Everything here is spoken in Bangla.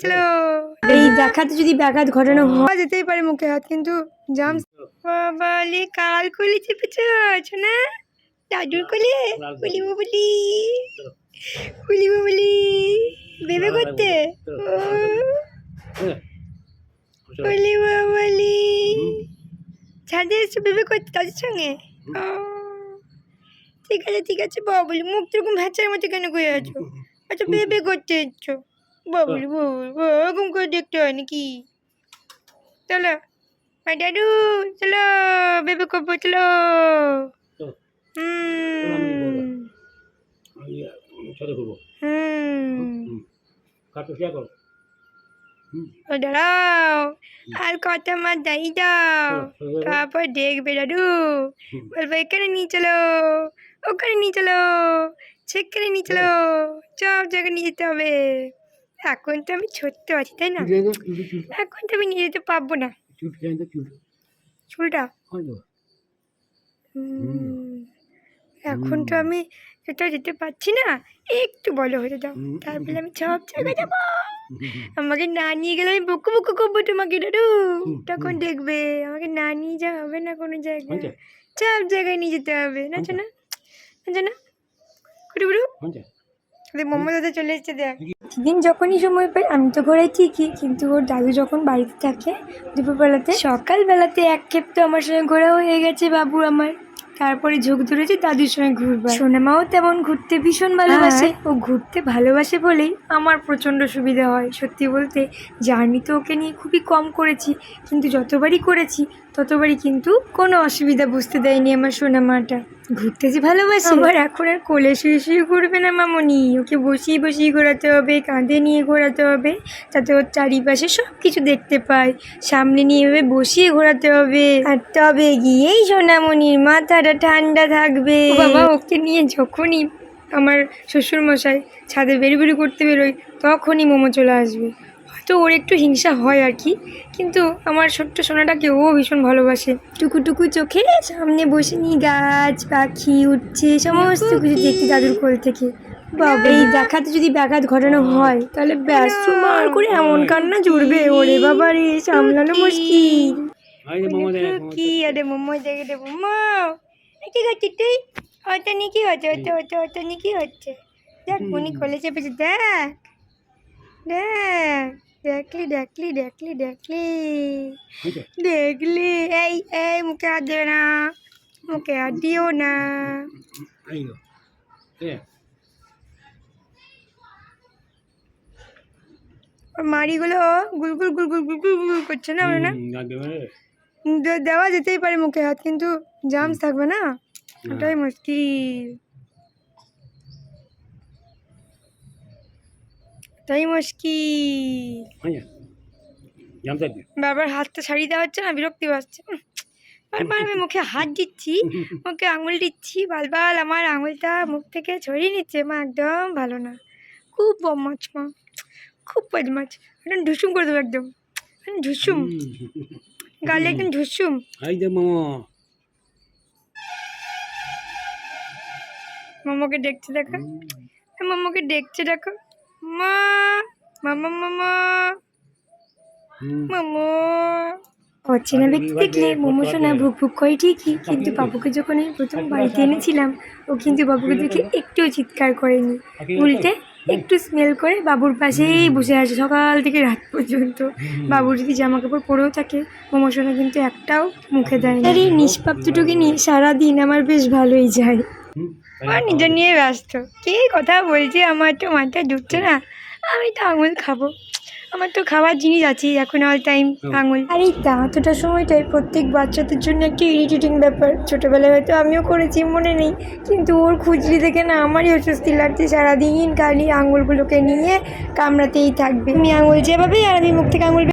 চলো এই দেখাতে যদি ব্যাঘাত ঘটানো হয়। যেতেই পারে মুখে হাত কিন্তু জাম বাবালে কাল কোলে চেপেছ না? দাদুর কোলে? বলি বলি। বলি বলি। ভেবে করতে? বলি বলি। ছাদে এসে ভেবে করতে তাদের সঙ্গে। ঠিক আছে ঠিক আছে বাবুলি মুখ তো এরকম ভ্যাচার মতো কেন করে আছো? আচ্ছা বেবে করতে এসছো। বাবুলি বাবুলি ওরকম করে দেখতে হয় নাকি? চলো মা দাদু চলো বেবে করব চলো। দাঁড়াও। আর কত মাছ দাই দাও। তারপর দেখবে দাদু। বলব এখানে নিয়ে চলো ওখানে নিয়ে চলো সেখানে নিয়ে চলো। সব জায়গায় নিয়ে যেতে হবে। এখন তো আমি ছোট্ট আছি তাই না? এখন তো আমি নিয়ে যেতে পারব না। চুলটা হয় এখন তো আমি কোথাও যেতে পারছি না একটু বলো হতে দাও। তারপরে আমি সব জায়গায় যাব। আমাকে না নিয়ে গেলে আমি বকু বকু করব তোমাকে হুম, তখন দেখবে আমাকে না নিয়ে যাওয়া হবে না কোনো জায়গায়। সব জায়গায় নিয়ে যেতে হবে। না আচ্ছা। না না না কুটু মোমো দাদা চলে এসছে দেখ। দিন যখনই সময় পাই আমি তো ঘোরাই ঠিকই কিন্তু ওর দাদু যখন বাড়িতে থাকে দুপুরবেলাতে সকালবেলাতে এক ক্ষেপ তো আমার সঙ্গে ঘোরা হয়ে গেছে বাবু আমার। তারপরে ঝোঁক ধরেছে দাদুর সঙ্গে ঘুরবার। সোনামাও তেমন ঘুরতে ভীষণ ভালোবাসে। ও ঘুরতে ভালোবাসে বলেই আমার প্রচণ্ড সুবিধা হয়। সত্যি বলতে জার্নি তো ওকে নিয়ে খুবই কম করেছি কিন্তু যতবারই করেছি ততবারই কিন্তু কোনো অসুবিধা বুঝতে দেয়নি আমার সোনামাটা। ঘুরতে যে ভালোবাসি। আবার এখন আর কোলে শুয়ে শুয়ে ঘুরবে না মামনি। ওকে বসিয়ে বসিয়ে ঘোরাতে হবে কাঁধে নিয়ে ঘোরাতে হবে যাতে ওর চারিপাশে সব কিছু দেখতে পায়। সামনে নিয়ে এভাবে বসিয়ে ঘোরাতে হবে। আর তবে গিয়েই সোনামণির মাথাটা ঠান্ডা থাকবে। বাবা ওকে নিয়ে যখনই আমার শ্বশুরমশাই ছাদে বেরি বেরি করতে বেরোয় তখনই মোমো চলে আসবে। হয়তো ওর একটু হিংসা হয় আর কি কিন্তু আমার ছোট্ট সোনাটাকে ও ভীষণ ভালোবাসে। টুকু টুকু চোখে সামনে বসে নিয়ে গাছ পাখি উঠছে সমস্ত কিছু দেখি দাদুর কোল থেকে। বাবা এই দেখাতে যদি ব্যাঘাত ঘটানো হয় তাহলে ব্যাস মার করে এমন কান্না জুড়বে ওরে বাবা রে সামলানো মুশকিল। কি? আরে মোমো দেখে দে মোমো। কি করছিস তুই? ওটা নিয়ে কি হচ্ছে ওটা ওটা ওটা নিয়ে কি হচ্ছে। দেখ উনি খোলে চেপেছে দেখ দেখ। দেখলি দেখলি দেখলি দেখলি। দেখলি। এই এই মুখে হাত দেবে না। মুখে হাত দিও না। মাড়িগুলো গুলগুল গুলগুল গুলগুল গুলগুল করছে না না? দেওয়া যেতেই পারে মুখে হাত কিন্তু জামস থাকবে না। ওটাই মুশকিল। ওটাই মুশকিল। থাকবে বারবার হাতটা ছাড়িয়ে দেওয়া হচ্ছে না বিরক্তি পাচ্ছে। বারবার আমি মুখে হাত দিচ্ছি মুখে আঙুল দিচ্ছি বালবাল আমার আঙুলটা মুখ থেকে ছড়িয়ে নিচ্ছে। মা একদম ভালো না। খুব বদমাছ মা। খুব বদমাছ একদম ঢুসুম করে দেবো একদম। ঢুসুম গালে একদম ঢুসুম মোমোকে দেখছে দেখো। মোমোকে দেখছে দেখো। মা মামা মামা মোমো অচেনা ব্যক্তি দেখলে মোমো সোনা ভুক ভুক করে ঠিকই কিন্তু বাবুকে যখন আমি প্রথম বাড়িতে এনেছিলাম ও কিন্তু বাবুকে দেখে একটুও চিৎকার করেনি। উল্টে একটু স্মেল করে বাবুর পাশেই বসে আছে সকাল থেকে রাত পর্যন্ত। বাবুর যদি জামা কাপড় পরেও থাকে মোমো সোনা কিন্তু একটাও মুখে দেয় আর এই নিষ্পাপ দুটোকে নিয়ে সারাদিন আমার বেশ ভালোই যায়। হুম, আমার নিজের নিয়ে ব্যস্ত। কে কথা বলছে? আমার তো মাথায় ঢুকছে না। আমি তো আঙুল খাব। আমার তো খাওয়ার জিনিস আছে এখন অল টাইম আঙুল। আর এই দাঁতটা সময়টাই প্রত্যেক বাচ্চাদের জন্য একটা ইরিটেটিং ব্যাপার। ছোটোবেলায় হয়তো আমিও করেছি মনে নেই। কিন্তু ওর খুজলি থেকে না আমারই অস্বস্তি লাগছে। সারাদিন খালি আঙুলগুলোকে নিয়ে কামড়াতেই থাকবে। আমি আঙুল যেভাবেই আর আমি মুখ থেকে আঙুল